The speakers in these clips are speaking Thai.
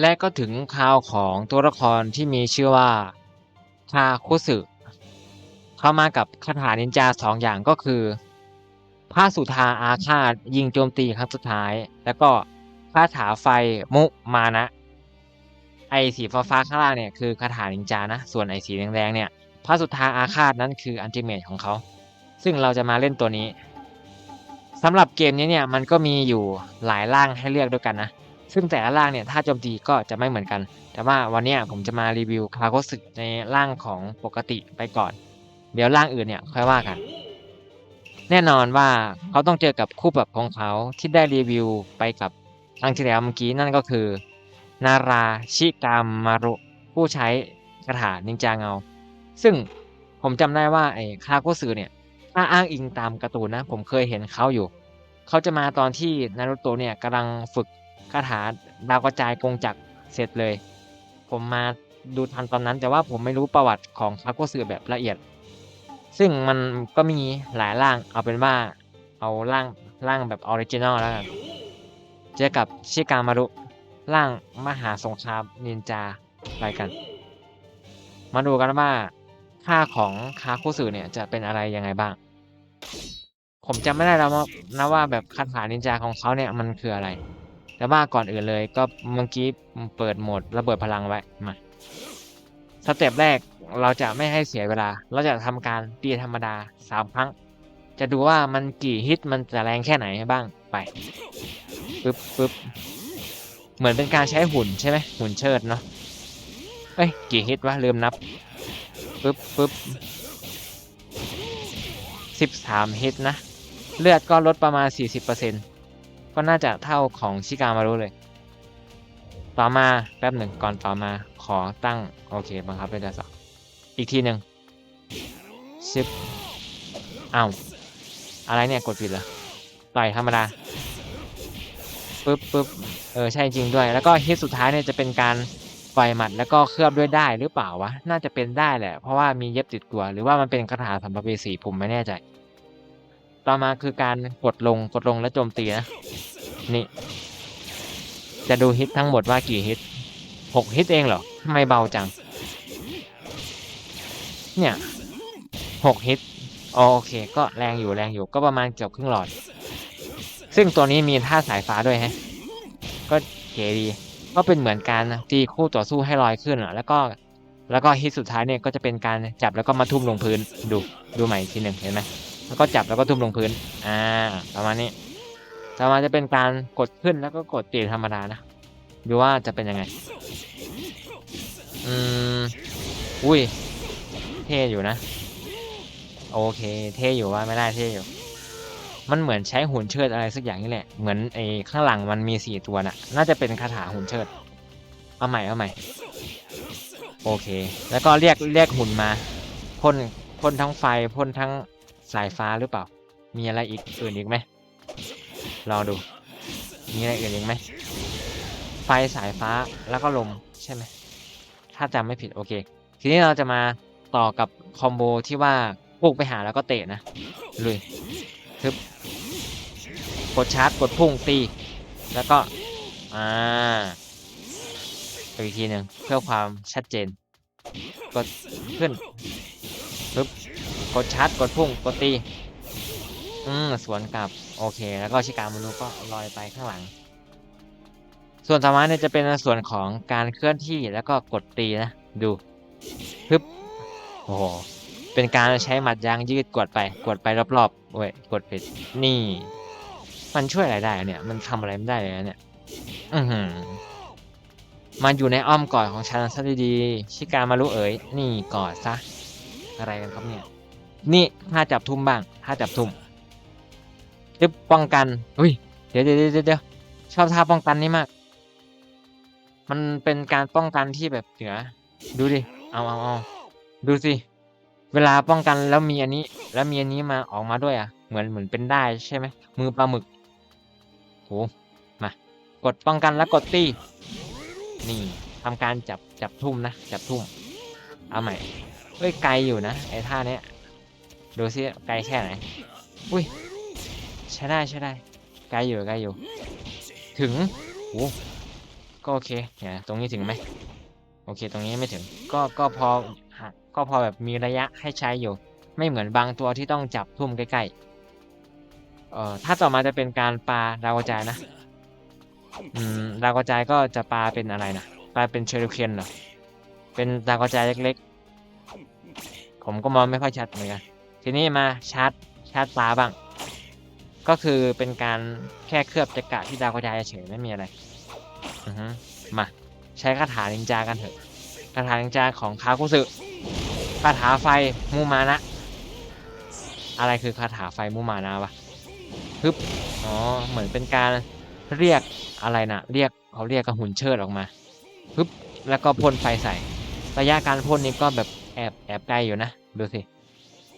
และก็ถึงคราวของตัวละครที่มีชื่อว่าคาคุสึเข้ามากับคาถานินจาสองอย่างก็คือพระสุธาอาฆาตยิงโจมตีครั้งสุดท้าย แล้วก็คาถาไฟมุมานะ ไอสีฟ้าฟ้าข้างล่างเนี่ยคือคาถานินจานะ ส่วนไอสีแดงๆเนี่ยพระสุธาอาฆาตนั้นคืออันติเมทของเขา ซึ่งเราจะมาเล่นตัวนี้สำหรับเกมนี้เนี่ยมันก็มีอยู่หลายร่างให้เลือกด้วยกันนะ ซึ่งแต่ละร่างเนี่ยถ้าโจมตีก็จะไม่เหมือนกัน แต่ว่าวันนี้ผมจะมารีวิวคาโกสึในร่างของปกติไปก่อน เดี๋ยวร่างอื่นเนี่ยค่อยว่ากัน แน่นอนว่าเขาต้องเจอกับคู่ปรับของเขาที่ได้รีวิวไปกับครั้งที่แล้วเมื่อกี้นั่นก็คือ นาราชิกามารุผู้ใช้คาถานินจาเงา ซึ่งผมจำได้ว่าไอ้คาโกสึเนี่ยถ้าอ้างอิงตามการ์ตูนนะ ผมเคยเห็นเขาอยู่ เขาจะมาตอนที่นารุโตะเนี่ยกำลังฝึก คาถาดาวกระจายกงจักรเสร็จเลย ผมมาดูทันตอนนั้น แต่ว่าผมไม่รู้ประวัติของคาโกสึแบบละเอียด ซึ่งมันก็มีหลายร่างเอาเป็นว่าเอาร่างร่างแบบออริจินอลแล้วกันเจอกับชิกามารุร่างมหาสงครามนินจาไปกัน มาดูกันว่าค่าของคาคุสึเนี่ยจะเป็นอะไรยังไงบ้าง ผมจำไม่ได้แล้วว่านะว่าแบบคาถานินจาของเขาเนี่ยมันคืออะไร แต่ว่าก่อนอื่นเลยก็เมื่อกี้เปิดโหมดระเบิดพลังไว้มาสเต็ปแรกเราจะไม่ให้เสียเวลา เราจะทำการตีธรรมดาสามครั้ง จะดูว่ามันกี่ฮิตมันจะแรงแค่ไหนบ้างไปปึ๊บปึ๊บเหมือนเป็นการใช้หุ่นใช่ไหมหุ่นเชิดเนาะเอ้ยกี่ฮิตวะลืมนับปึ๊บปึ๊บสิบสามฮิตนะ เลือดก็ลดประมาณ40% ก็น่าจะเท่าของชิกามารุเลย ต่อมาแป๊บหนึ่งก่อนต่อมาขอตั้ง โอเคบังคับเป็นดาสองอีกทีหนึ่งชิปอ้าวอะไรเนี่ยกดผิดเหรอต่อยธรรมดาปึ๊บปึ๊บเออใช่จริงด้วย แล้วก็ฮิตสุดท้ายเนี่ยจะเป็นการปล่อยหมัดแล้วก็เคลือบด้วยได้หรือเปล่าวะ น่าจะเป็นได้แหละ เพราะว่ามีเย็บติดตัวหรือว่ามันเป็นคาถาสัมภเวสีผมไม่แน่ใจ ต่อมาคือการกดลงกดลงแล้วโจมตีนะ นี่ จะดูฮิตทั้งหมดว่ากี่ฮิตหกฮิตเองเหรอทำไมเบาจัง เนี่ยหกฮิตโอเค ก็แรงอยู่แรงอยู่ก็ประมาณเกือบครึ่งหลอด ซึ่งตัวนี้มีท่าสายฟ้าด้วยฮะ ก็เก๋ดี ก็เป็นเหมือนการตีคู่ต่อสู้ให้ลอยขึ้นอะแล้วก็ แล้วก็ฮิตสุดท้ายเนี่ยก็จะเป็นการจับแล้วก็มาทุ่มลงพื้น ดูดูใหม่อีกทีหนึ่งเห็นไหมแล้วก็จับแล้วก็ทุ่มลงพื้น อ่า ประมาณนี้ ต่อมาจะเป็นการกดขึ้นแล้วก็กดตีธรรมดานะดูว่าจะเป็นยังไง อืม อุ้ย เท่อยู่นะ โอเค เท่อยู่ว่าไม่ได้เท่อยู่ มันเหมือนใช้หุ่นเชิดอะไรสักอย่างนี่แหละ เหมือนไอ้ข้างหลังมันมีสี่ตัวน่ะ น่าจะเป็นคาถาหุ่นเชิด เอาใหม่เอาใหม่ โอเค แล้วก็เรียกเรียกหุ่นมาพ่นพ่นทั้งไฟพ่นทั้งสายฟ้าหรือเปล่า มีอะไรอีกอื่นอีกไหม รอดู มีอะไรอื่นอีกไหม ไฟสายฟ้าแล้วก็ลมใช่ไหม ถ้าจำไม่ผิดโอเค ทีนี้เราจะมาต่อกับคอมโบที่ว่าปุกไปหาแล้วก็เตะนะลุยทึบกดชาร์จกดพุ่งตี แล้วก็ อ่าอีกทีหนึ่งเพื่อความชัดเจน กดขึ้นปึ๊บกดชาร์จกดพุ่งกดตี อืมสวนกลับ โอเค แล้วก็ชิกามนุก็ลอยไปข้างหลัง ส่วนต่อมาเนี่ยจะเป็นส่วนของการเคลื่อนที่แล้วก็กดตีนะ ดูปึ๊บโอ้โหเป็นการใช้หมัดยางยืดกดไป กดไปรอบๆโอ้ยกดผิดนี่ มันช่วยอะไรได้เนี่ย มันทำอะไรไม่ได้เลยนะเนี่ย อือหือมันอยู่ในอ้อมกอดของฉันซะดีๆชิกามารุเอ๋ยนี่กอดซะอะไรกันครับเนี่ย นี่ถ้าจับทุ่มบ้างถ้าจับทุ่ม ตึ๊บป้องกันอุ้ยเดี๋ยวเดี๋ยวเดี๋ยวเดี๋ยวชอบท่าป้องกันนี่มาก มันเป็นการป้องกันที่แบบเหนือดูดิเอาเอาเอาดูสิเวลาป้องกันแล้วมีอันนี้ แล้วมีอันนี้มาออกมาด้วยอะ เหมือนเหมือนเป็นได้ใช่ไหมมือปลาหมึกโหมากดป้องกันแล้วกดตีนี่ทำการจับจับทุ่มนะจับทุ่ม เอาใหม่เฮ้ยไกลอยู่นะไอ้ท่าเนี้ยดูซิไกลแค่ไหนอุ้ย ใช้ได้ใช้ได้ไกลอยู่ไกลอยู่ ถึงโอ้ก็โอเคเนี่ยตรงนี้ถึงไหมโอเค ตรงนี้ไม่ถึง ก็ก็พอก็พอแบบมีระยะให้ใช้อยู่ ไม่เหมือนบางตัวที่ต้องจับทุ่มใกล้ๆเอ่อถ้าต่อมาจะเป็นการปลาดาวกระจายนะอืมดาวกระจายก็จะปลาเป็นอะไรนะปลาเป็นเชอริเคนเหรอเป็นดาวกระจายเล็กๆ ผมก็มองไม่ค่อยชัดเหมือนกันทีนี้มาชาร์จชาร์จปลาบ้าง ก็คือเป็นการแค่เคลือบจักระที่ดาวกระจายเฉยไม่มีอะไรอือฮึมาใช้คาถานินจากันเถอะคาถานินจาของคาคุสึคาถาไฟมูมานะ อะไรคือคาถาไฟมูมานะวะฮึบอ๋อเหมือนเป็นการเรียกอะไรนะเรียกเขาเรียกกระหุ่นเชิดออกมาฮึบแล้วก็พ่นไฟใส่ ระยะการพ่นนี้ก็แบบแอบแอบไกลอยู่นะ ดูสิ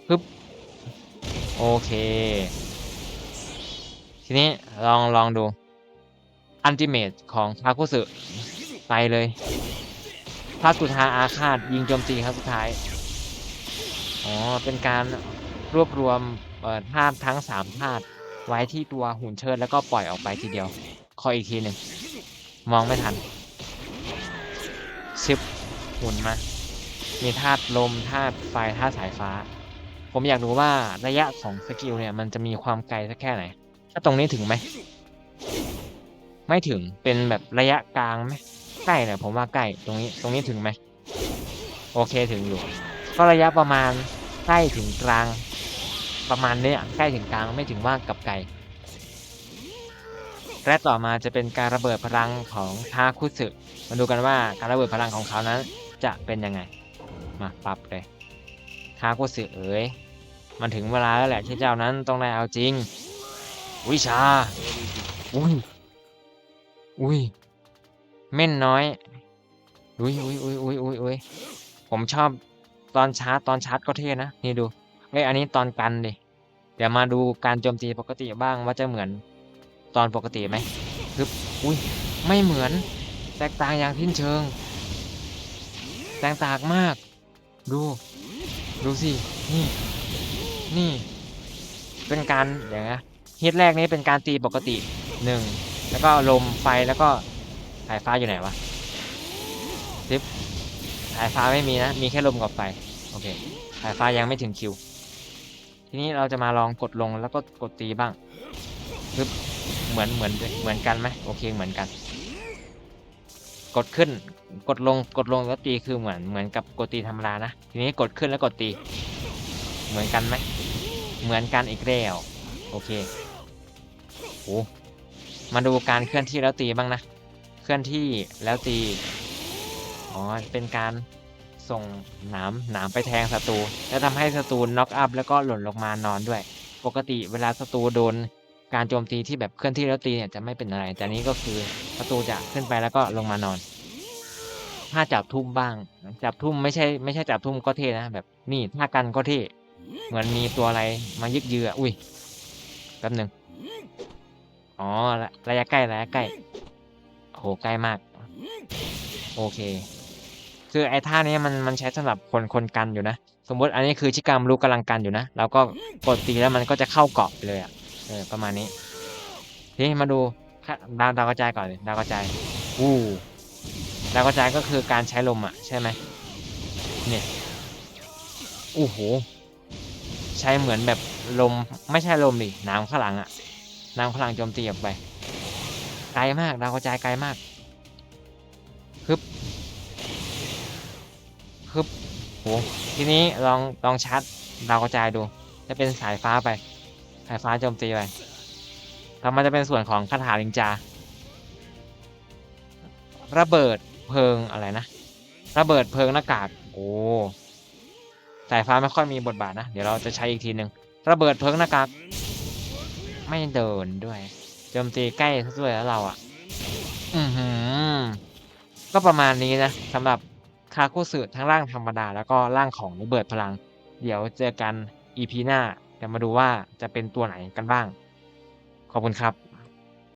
ฮึบโอเค ทีนี้ลองลองดูอันติเมตของคาคุสึไปเลยพระสุธาอาฆาตยิงโจมตีครั้งสุดท้าย อ๋อ เป็นการรวบรวมเอ่อธาตุทั้งสามธาตุไว้ที่ตัวหุ่นเชิดแล้วก็ปล่อยออกไปทีเดียวขออีกทีหนึ่ง มองไม่ทัน ชิบหุ่นมา มีธาตุลมธาตุไฟธาตุสายฟ้า ผมอยากรู้ว่าระยะของสกิลเนี่ย มันจะมีความไกลสักแค่ไหน ถ้าตรงนี้ถึงไหม ไม่ถึงเป็นแบบระยะกลางไหมใกล้เนี่ยผมว่าใกล้ตรงนี้ตรงนี้ถึงไหมโอเคถึงอยู่ ก็ระยะประมาณใกล้ถึงกลาง ประมาณเนี้ยใกล้ถึงกลางไม่ถึงว่ากับไกลและต่อมาจะเป็นการระเบิดพลังของทาคุสึมาดูกันว่าการระเบิดพลังของเขานั้นจะเป็นยังไง มาปรับเลยทาคุสึเอ๋ยมันถึงเวลาแล้วแหละที่เจ้านั้นต้องได้เอาจริง วิชา อุ้ย อุ้ย เม่นน้อย อุ้ยอุ้ยอุ้ยอุ้ยอุ้ยอุ้ยผมชอบตอนชาร์จตอนชาร์จก็เท่นะ นี่ดูเอ้ยอันนี้ตอนกันดิ เดี๋ยวมาดูการโจมตีปกติบ้างว่าจะเหมือนตอนปกติไหมคืออุ้ย ไม่เหมือน แตกต่างอย่างทิ้นเชิง แตกต่างมาก ดู ดูสิ นี่ นี่ เป็นการอย่างเงี้ย ฮิตแรกนี้เป็นการตีปกติหนึ่งแล้วก็ลมไฟแล้วก็สายฟ้าอยู่ไหนวะซิปสายฟ้าไม่มีนะ มีแค่ลมกับไฟโอเคสายฟ้ายังไม่ถึงคิว ทีนี้เราจะมาลองกดลงแล้วก็กดตีบ้างปึ๊บเหมือนเหมือนเหมือนกันไหมโอเคเหมือนกัน กดขึ้นกดลงกดลงแล้วตีคือเหมือนเหมือนกับกดตีธรรมดานะ ทีนี้กดขึ้นแล้วกดตี เหมือนกันไหมเหมือนกันอีกแล้วโอเค มาดูการเคลื่อนที่แล้วตีบ้างนะ เคลื่อนที่แล้วตี อ๋อ เป็นการส่งหนามหนามไปแทงศัตรู แล้วทำให้ศัตรูน็อกอัพแล้วก็หล่นลงมานอนด้วย ปกติเวลาศัตรูโดนการโจมตีที่แบบเคลื่อนที่แล้วตีเนี่ยจะไม่เป็นอะไร แต่นี้ก็คือศัตรูจะขึ้นไปแล้วก็ลงมานอน ถ้าจับทุ่มบ้าง จับทุ่มไม่ใช่ไม่ใช่จับทุ่มก็เท่นะแบบนี่ถ้ากันก็เท่เหมือนมีตัวอะไรมายึกยืออุ้ยแป๊บหนึ่ง อ๋อระระยะใกล้ระยะใกล้โหใกล้มาก โอเค คือไอ้ท่านี้มันมันใช้สำหรับคนคนกันอยู่นะ สมมติอันนี้คือชิกามรู้กำลังกันอยู่นะแล้วก็กดตีแล้วมันก็จะเข้าเกาะไปเลยอะเออประมาณนี้ทีนี้มาดูดาวดาวกระจายก่อนเลยดาวกระจายอู้ดาวกระจายก็คือการใช้ลมอะใช่ไหมเนี่ยโอ้โหใช้เหมือนแบบลมไม่ใช่ลมดิน้ำข้างหลังอะ นำข้างหลังโจมตีออกไป ไกลมากดาวกระจายไกลมากฮึบฮึบโหทีนี้ลองลองชาร์จดาวกระจายดู จะเป็นสายฟ้าไป สายฟ้าโจมตีไปต่อมาจะเป็นส่วนของคาถาลิงจา ระเบิดเพลิงอะไรนะ ระเบิดเพลิงหน้ากาก โอ้ สายฟ้าไม่ค่อยมีบทบาทนะ เดี๋ยวเราจะใช้อีกทีหนึ่งระเบิดเพลิงหน้ากาก ไม่เดินด้วยโจมตีใกล้ซะด้วยแล้วเราอะ อือหือ ก็ประมาณนี้นะสำหรับคาคุสึทั้งร่างธรรมดา แล้วก็ร่างของระเบิดพลัง เดี๋ยวเจอกัน EP หน้าจะมาดูว่าจะเป็นตัวไหนกันบ้าง ขอบคุณครับ